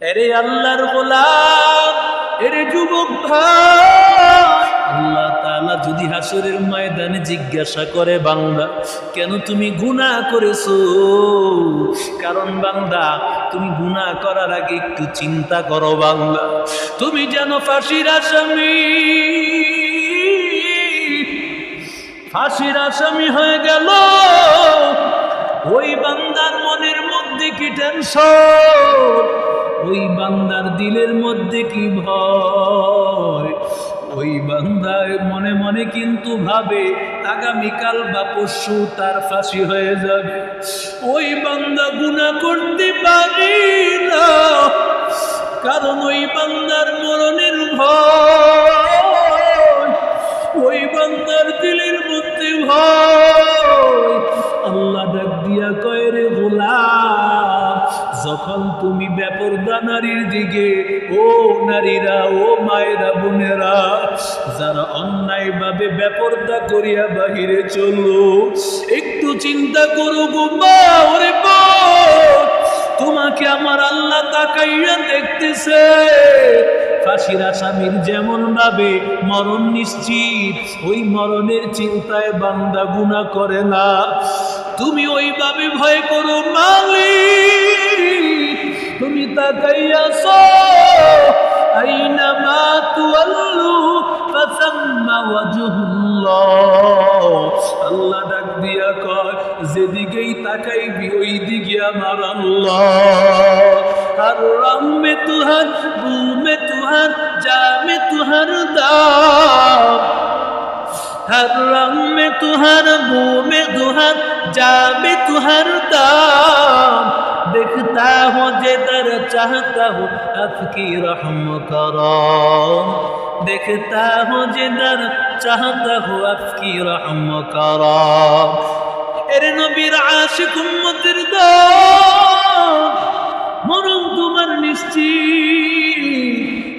এরে আল্লাহর গোলাম, এরে যুবক ভাই। আল্লাহ তাআলা যদি হাসরের ময়দানে জিজ্ঞাসা করে, বান্দা, কেন তুমি গুনাহ করেছ? কারণ বান্দা, তুমি গুনাহ করার আগে একটু চিন্তা করো বান্দা। তুমি যেন ফাঁসির আসামি। ফাঁসির আসামি হয়ে গেল। ওই বান্দার মনের মধ্যে কি টেনশন ওই বান্দার দিলের মধ্যে কি ভয়? ওই বান্দার মনে মনে কিন্তু ভাবে, আগামীকাল বা পরশু তার ফাঁসি হয়ে যাবে। ওই বান্দা গুণা করতে পারি না, কারণ ওই বান্দার মরণের ভয়। ওই বান্দার দিলের মধ্যে ভয়। আল্লাহ ডাক দিয়া কয়, রে গোলাম যখন তুমি ব্যাপরদা নারীর দিকে। ও নারীরা, ও মায়েরা, বোনেরা, যারা অন্যায় ভাবে ব্যাপরদা করিয়া বাহিরে চলো একটু চিন্তা করো গো মা, ওরে তোমাকে আমার আল্লাহ তাকাইয়া দেখতেছে। ফাঁসির আসামির যেমন ভাবে মরণ নিশ্চিত, ওই মরণের চিন্তায় বান্দা গুণা করে না। তুমি ওইভাবে ভয় করো মালিক। তুমি তাকাইয়াছ, আইনামা তুয়াল্লু ফাসাম্মা ওয়াজহুল্লাহ। আল্লাহ ডাক দিয়া কয়, যেদিকেই তাকাইবি ওই দিকে আমার আল্লাহ। আর মে তুহার বু মে তুহার যা মে তুহার দা हर रंग में तुहर बू में तुहर जा में तुहर दाम देखता हूँ जिधर चाहता हूँ आपकी रहम करम देखता हूँ जिधर चाहता हूँ आपकी रहम करम এরে নবীর আশিক উম্মতের দাম মরণ তোমার নিশ্চিত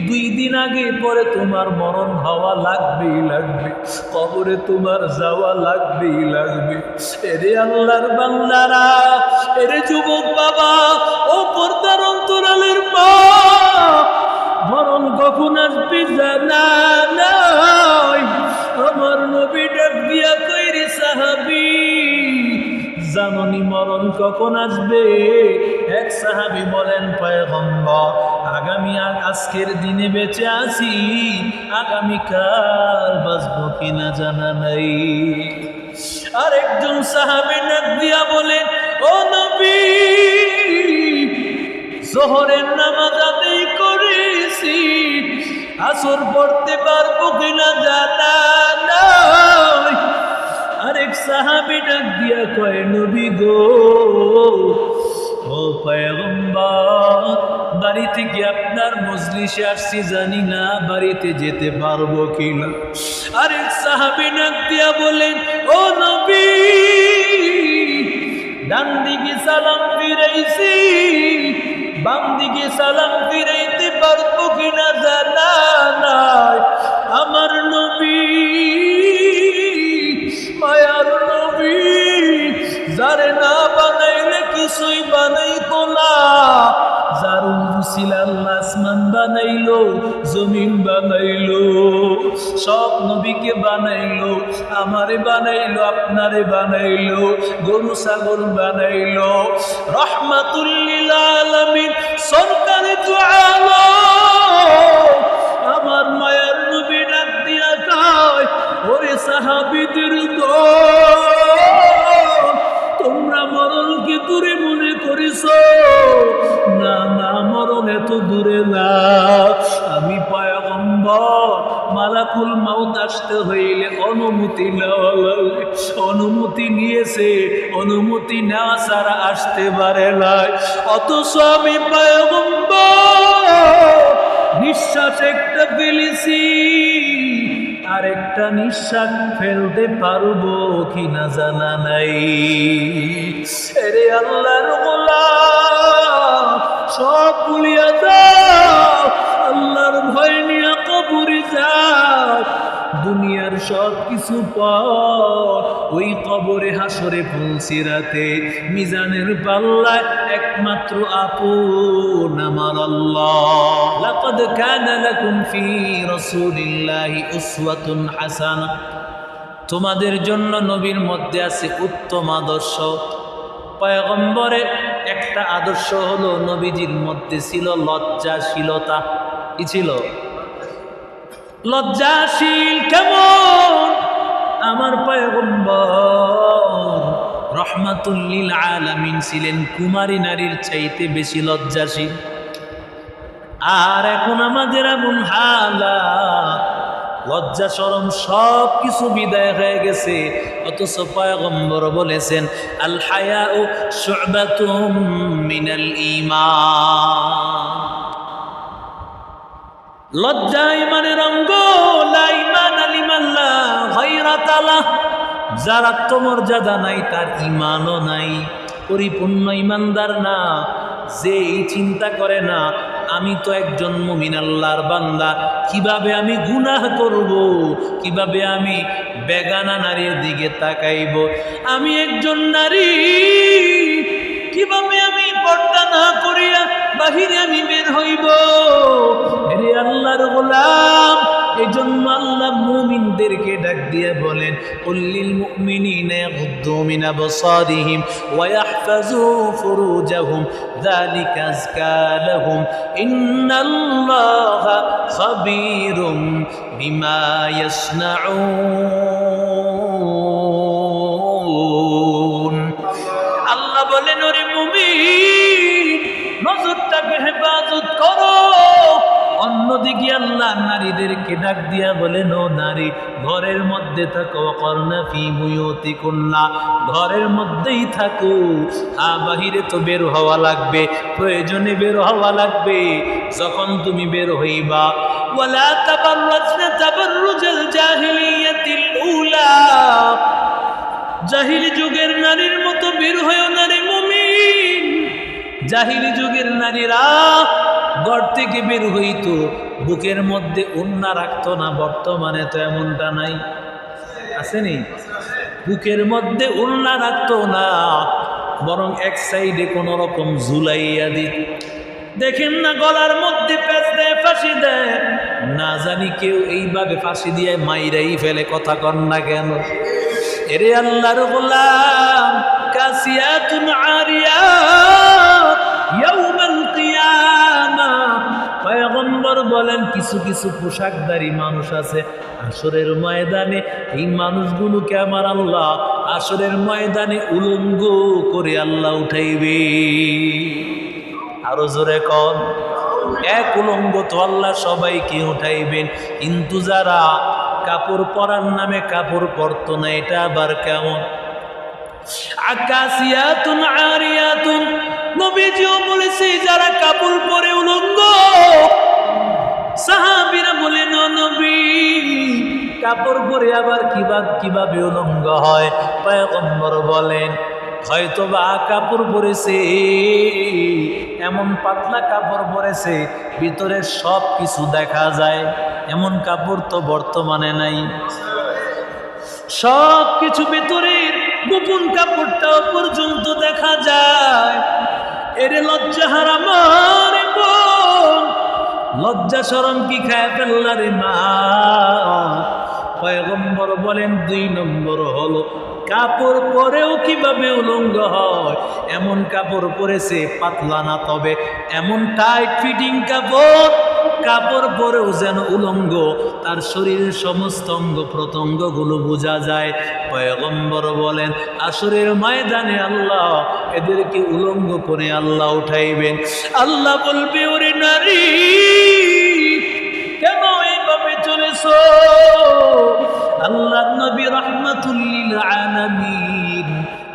দুই দিন আগে পরে তোমার মরণ হওয়া লাগবেই লাগবে, কবরে তোমার যাওয়া লাগবেই লাগবে। এরে আল্লাহর বাংলারা এরে যুবক বাবা, ও পর্দার অন্তরালের মা, মরণ কখন আসবে জানা নাই। আমার নবী ডাক দিয়া কইরে, সাহাবি, জাননি মরণ কখন আসবে? এক সাহাবি বলেন, পয়গম্বর আগামী আগ- আজকের দিনে বেঁচে আছি আগামীকাল বাঁচবো কিনা জানা নাই। আরেকজন সাহাবি ডাক দিয়া বলেন ও নবী, জোহরের নামাজ আদায় করেছি, আসর পড়তে পারব কিনা জানা নাই? আরেক সাহাবি ডাক দিয়া কয়, নবী গো বাড়িতে গিয়ে আপনার মজলিসে আসছি, জানি না বাড়িতে যেতে পারব কিনা। আরেক সাহাবি নাকিয়া বলেন, ও নবী, ডান দিকে সালাম ফিরাইছি, বাম দিকে সালাম ফিরাইতে পারব জমিন বানাইলো সব নবীকে বানাইলো, আমারে বানাইলো, আপনারে বানাইলো, গরু, ছাগল বানাইলো। রহমাতুল্লিল আলমিন, সরকারে তো আলো আসতে পারে নাই। অথচ আমি নিঃশ্বাস একটা ফেলেছি, আরেকটা নিঃশ্বাস ফেলতে পারব কি না জানা নাই। এরে আল্লাহর গোলাম, সব ভুলিয়া দাও আল্লাহর ভয় নিয়ে কবরে যাও। দুনিয়ার সব কিছু পর ওই কবরে হাসরে ফুলসিরাতে মিজানের পাল্লায় একমাত্র আপন আমার আল্লাহ। লাকাদ কানা লাকুম ফি রাসূলিল্লাহি উসওয়াতুন হাসানাহ তোমাদের জন্য নবীর মধ্যে আছে উত্তম আদর্শ। পয়গম্বরের একটা আদর্শ হলো নবীজির মধ্যে ছিল লজ্জাশীলতা। কি ছিল? লজ্জাশীল কেমন? আমার পয়গম্বর রহমাতুল্লিল আলামিন ছিলেন কুমারী নারীর চাইতে বেশি লজ্জাশীল। আর এখন আমাদের এমন হালাত, লজ্জা সরম সব কিছু বিদায় হয়ে গেছে। অথচ পয়গম্বর বলেছেন, আল হায়া ও মিনাল ঈমান। লজ্জা ইমানের অঙ্গ লা ইমান আলিমাল্লাহ গায়রাত আলাহ যার আত্মমর্যাদা নাই, তার ইমানও নাই। পরিপূর্ণ ইমানদার না, যে এই চিন্তা করে না, আমি তো একজন মুমিন আল্লাহর বান্দা। কীভাবে আমি গুনাহ করব? কীভাবে আমি বেগানা নারীর দিকে তাকাইব? আমি একজন নারী, কীভাবে আমি পর্দা না করিয়া বাহিরে আমি বের হইব। রে আল্লাহর গোলাম এই জন্য আল্লাহ মুমিনদেরকে ডাক দিয়ে বলেন কুল্লিল মুমিনিনা ইয়াগুদ্দু মিন আবসারিহিম ওয়া ইয়াহফাজু ফুরুজাহুম, যালিকা আযকা লাহুম। আল্লাহ নারীদেরকে ডাক দিয়া বলেন, ও নারী, ঘরের মধ্যে থাকো কর্ণা ফি মুয়তি কন্যা ঘরের মধ্যেই থাকো। আ বাহিরে তো বের হওয়া লাগবে, প্রয়োজনে বের হওয়া লাগবে, যখন তুমি বের হইবা। ওয়ালা তাবাররাজনা তাবাররুজাল জাহিলিয়াতিল উলা, জাহিলি যুগের নারীর মতো বের হয়েও নারী মুমিন। জাহিলি যুগের নারীরা ঘর থেকে বের হইতো, বুকের মধ্যে উন্না রাখতো না, বর্তমানে তো এমনটা নাই। আসেনি বুকের মধ্যে উন্না রাখতো না, বরং এক সাইডে কোনো রকম ঝুলাইয়া দিত। দেখেন না গলার মধ্যে পেঁচ দেয়, ফাঁসি দেয়। না জানি কেউ এইভাবে ফাঁসি দিয়ে মাইরাই ফেলে, কথা কর না কেন? এরে আল্লাহর গোলাম, কাসিয়াতুন আরিয়াত ইয়াউমাল বলেন, কিছু কিছু পোশাকধারী মানুষ আছে আসরের ময়দানে। এই মানুষগুলোকে আমার আল্লাহ আসরের ময়দানে উলঙ্গ করে আল্লাহ উঠাইবে। আরও জোরে কন, এক উলঙ্গ তো আল্লাহ সবাইকে উঠাইবেন। কিন্তু যারা কাপড় পরার নামে কাপড় পরতো না, এটা আবার কেমন? আকাশিয়াতুন, আরিয়াতুন, নবীজিও বলেছে, যারা কাপড় পরে উলঙ্গ সাহাবীরা বলেন "ও নবী, কাপড় পরে আবার কীভাবে কীভাবে উলঙ্গ হয়? পয়গম্বর বলেন হয়তো বা কাপড় পরেছে, এমন পাতলা কাপড় পরেছে ভিতরে সব কিছু দেখা যায়। এমন কাপড় তো বর্তমানে নাই। সব কিছু ভেতরের গোপন কাপড়টাও পর্যন্ত দেখা যায়। এরে লজ্জা হারামার লজ্জা সরম কি খায় ফেললার মা? পয়গম্বর বলেন, দুই নম্বর হলো, কাপড় পরেও কীভাবে উলঙ্গ হয়? এমন কাপড় পরেছে পাতলা না তবে, এমন টাইট ফিটিং কাপড় কাপড় পরেও যেন উলঙ্গ, তার শরীরের সমস্ত অঙ্গ প্রত্যঙ্গগুলো বোঝা যায়। পয়গম্বর বলেন, আসরের ময়দানে আল্লাহ এদেরকে উলঙ্গ করে আল্লাহ উঠাইবেন। আল্লাহ বলবে, ওরে নারী, কেন এইভাবে চলেছ? আল্লাহ নবী রহমাতুল্লিল আলামিন,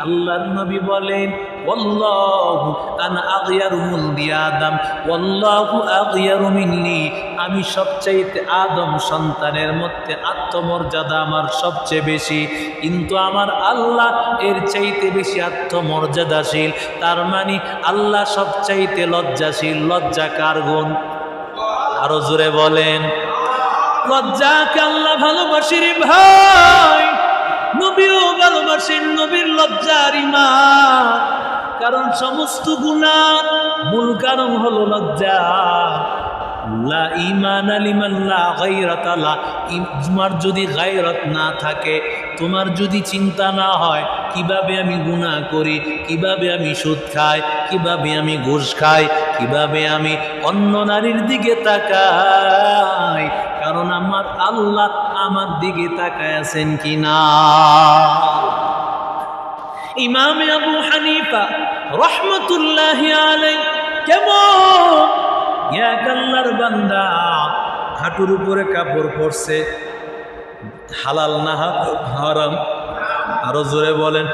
আল্লাহর নবী বলেন ওয়াল্লাহু আনা আগয়ারু মিন আদম ওয়াল্লাহু আগয়ারু আমি সবচাইতে আদম সন্তানের মধ্যে আত্মমর্যাদা আমার সবচেয়ে বেশি। কিন্তু আমার আল্লাহ এর চাইতে বেশি আত্মমর্যাদাশীল। তার মানে আল্লাহ সবচাইতে লজ্জাশীল। লজ্জা কার গুণ? আরও জোরে বলেন। লজ্জাকে আল্লাহ ভালোবাসি রে ভাই। নবীও ভালোবাসেন নবীর লজ্জার ইমান। কারণ সমস্ত গুণার মূল কারণ হলো লজ্জা। তোমার যদি গায়রত না থাকে, তোমার যদি চিন্তা না হয়, কীভাবে আমি গুণা করি, কীভাবে আমি সুদ খাই, কীভাবে আমি ঘুষ খাই, কীভাবে আমি অন্য নারীর দিকে তাকাই। কারণ আমার আল্লাহ আমার দিকে তাকায় আছেন কিনা? ইমাম আবু হানিফা রহমতুল্লাহ আলাই কেমন? এক বান্দা হাঁটুর উপরে কাপড় পরছে, হালাল না হারাম? আরও জোরে বলেন।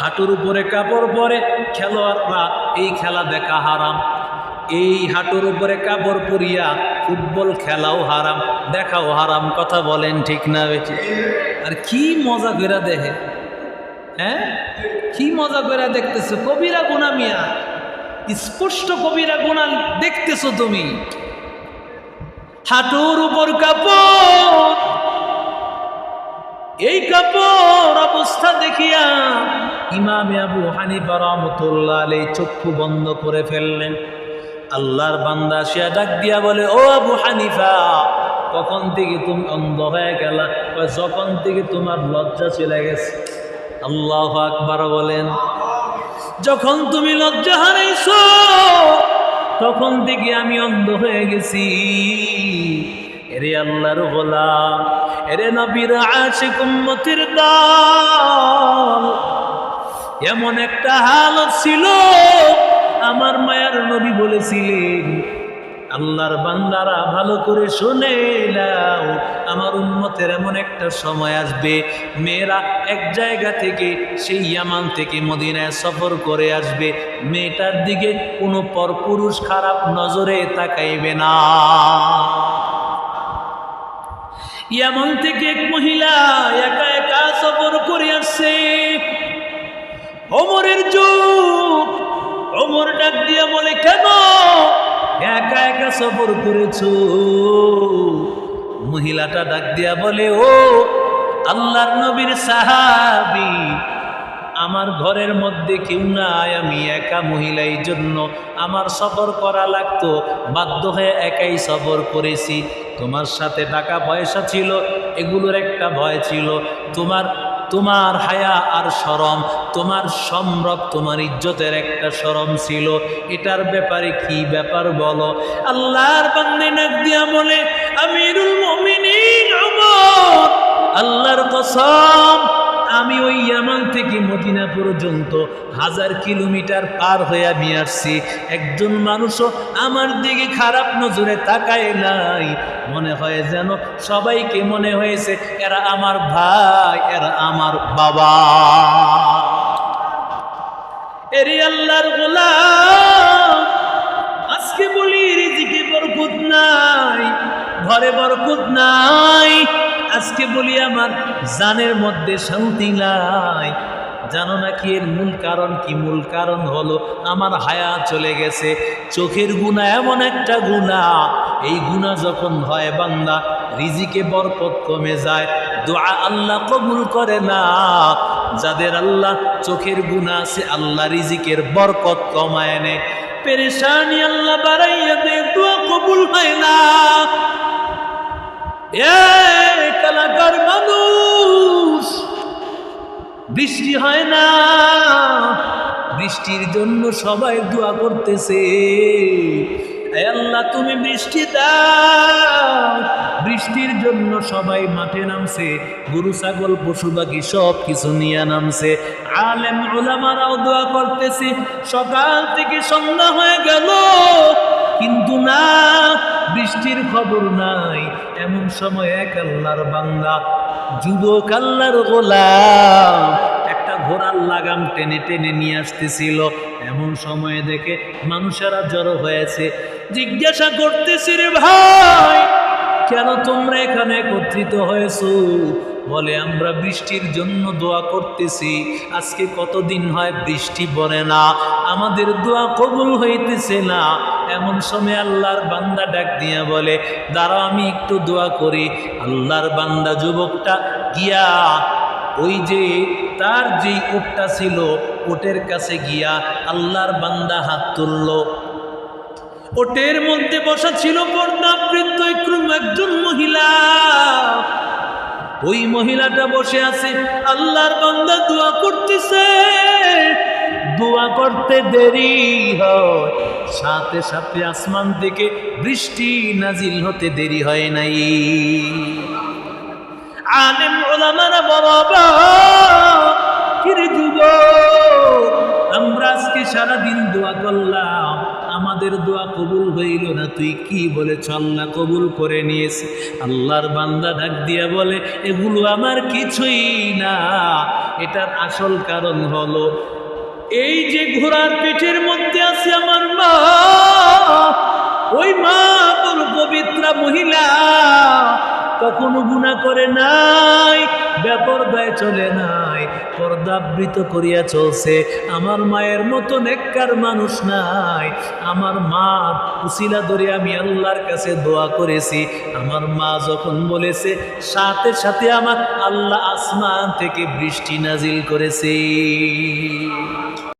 হাঁটুর উপরে কাপড় পরে খেলোয়াড়রা, এই খেলা দেখা হারাম। এই হাঁটুর উপরে কাপড় পরিয়া ফুটবল খেলাও হারাম, দেখাও হারাম, কথা বলেন ঠিক না বেশি আর কি মজা করে দেখে? হ্যাঁ? কি মজা করে দেখতেছো? কবিরা গুণা মিয়া। স্পষ্ট কবিরা গুণা দেখতেছো তুমি। হাঁটুর উপর কাপড়। এই কাপড় অবস্থা দেখিয়া ইমামে আবু হানিফা রহমতুল্লাহ চক্ষু বন্ধ করে ফেললেন। আল্লাহর বান্দা সে ডাক দিয়া বলে, ও আবু হানিফা, কখন থেকে তুমি অন্ধ হয়ে গেলা? যখন থেকে তোমার লজ্জা চলে গেছে? আল্লাহ আকবার বলেন, যখন তুমি লজ্জা হারাইছো, তখন থেকে আমি অন্ধ হয়ে গেছি। এরে আল্লাহর গোলাম, এরে নবীর আশিক উম্মতির দল, এমন একটা হালত ছিল আমার মায়ার নবী বলেছিলেন, আল্লাহর বান্দারা ভালো করে শোনে আমার উন্মতের এমন একটা সময় আসবে, মেয়েরা এক জায়গা থেকে সেই ইয়ামান থেকে মদিনায় সফর করে আসবে, মেয়েটার দিকে কোনো পরপুরুষ খারাপ নজরে তাকাইবে না। ইয়ামান থেকে এক মহিলা একা একা সফর করে আসছে। বলে, কেন? একা একা সফর করেছ? মহিলাটা ডাক দিয়া বলে, ও আল্লাহর নবীর সাহাবি, আমার ঘরের মধ্যে কেউ নাই, আমি একা মহিলা এই জন্য আমার সফর করা লাগতো, বাধ্য হয়ে একাই সফর করেছি। তোমার সাথে টাকা পয়সা ছিল, এগুলোর একটা ভয় ছিল। তোমার তোমার হায়া আর সরম তোমার সম্রব, তোমার ইজ্জতের একটা সরম ছিল। এটার ব্যাপারে কি ব্যাপার বলো? আল্লাহর বান্দে নাক দিয়া বলে, আমিরুল মমিনী ওমর আল্লাহর কসম আমি ওই ইয়ামান থেকে মদিনা পর্যন্ত হাজার কিলোমিটার পার হয়ে আমি আসছি। একজন মানুষও আমার দিকে খারাপ নজরে তাকায় নাই। মনে হয় যেন সবাইকে মনে হয়েছে, এরা আমার ভাই, এরা আমার বাবা। এরি আল্লাহর গোলাম, আজকে বলি রিজিকে বরকত নাই, ঘরে বরকত নাই। আজকে বলি আমার জানের মধ্যে শান্তি নাই। জানো না কি এর মূল কারণ? কি মূল কারণ হলো আমার হায়া চলে গেছে। চোখের গুণা এমন একটা গুণা। এই গুণা যখন হয় বান্দা, রিজিকে বরকত কমে যায়। দোয়া আল্লাহ কবুল করে না। যাদের আল্লাহ চোখের গুণা আছে, আল্লাহ রিজিকের বরকত কমায় নেয়। পেরেশানি আল্লাহ বাড়াইয়া দে দোয়া কবুল হয় না। এ কালাকার মানুষ। বৃষ্টি হয় না। বৃষ্টির জন্য সবাই দোয়া করতেছে। আল্লাহ, তুমি বৃষ্টি দাও। বৃষ্টির জন্য সবাই মাঠে নামছে। গরু, ছাগল, পশু পাখি সব কিছু নিয়ে নামছে। আলেম ওলামারাও দোয়া করতেছে। সকাল থেকে সন্ধ্যা হয়ে গেল। কিন্তু না, বৃষ্টির খবর নাই। এমন সময় এক আল্লাহর বান্দা, যুবক আল্লাহর গোলাম, একটা ঘোড়ার লাগাম টেনে টেনে নিয়ে আসতেছিল। এমন সময়ে দেখে মানুষেরা জড়ো হয়েছে। জিজ্ঞাসা করতেছি, রে ভাই, কেন তোমরা এখানে একত্রিত হয়েছো? বলে, আমরা বৃষ্টির জন্য দোয়া করতেছি। আজকে কতদিন হয় বৃষ্টি পড়ে না? আমাদের দোয়া কবুল হইতেছে না। এমন সময় আল্লাহর বান্দা ডাক দিয়া বলে, দাঁড়াও, আমি একটু দোয়া করি। আল্লাহর বান্দা যুবকটা গিয়া ওই যে তার যেই উটটা ছিল ওটের কাছে গিয়া আল্লাহর বান্দা হাত তুলল। ওটের মধ্যে বসা ছিল একরম একজন মহিলা। ওই মহিলাটা বসে আছে। আল্লাহর বান্দা দোয়া করতেছে। দোয়া করতে দেরি হয়। সাথে সাথে আসমান থেকে বৃষ্টি নাজিল হতে দেরি হয় নাই। আলেম ওলামারা বাবা কিরে যুবক আমরা আজকে সারাদিন দোয়া করলাম। আমাদের দোয়া কবুল হইল না। তুই কি বলে আল্লাহ কবুল করে নিয়েছে আল্লাহর বান্দা ডাক দিয়া বলে, এগুলো আমার কিছুই না। এটার আসল কারণ হলো এই যে ঘোড়ার পেটের মধ্যে আছে আমার মা ওই মা তোর পবিত্রা মহিলা। কখনো গুণা করে নাই ব্যাপরদায় চলে নাই পর্দাবৃত করিয়া চলছে। আমার মায়ের মতো নেককার মানুষ নাই। আমার মা উসিলা ধরে আমি আল্লাহর কাছে দোয়া করেছি। আমার মা যখন বলেছে, সাথে সাথে আমার আল্লাহ আসমান থেকে বৃষ্টি নাজিল করেছে।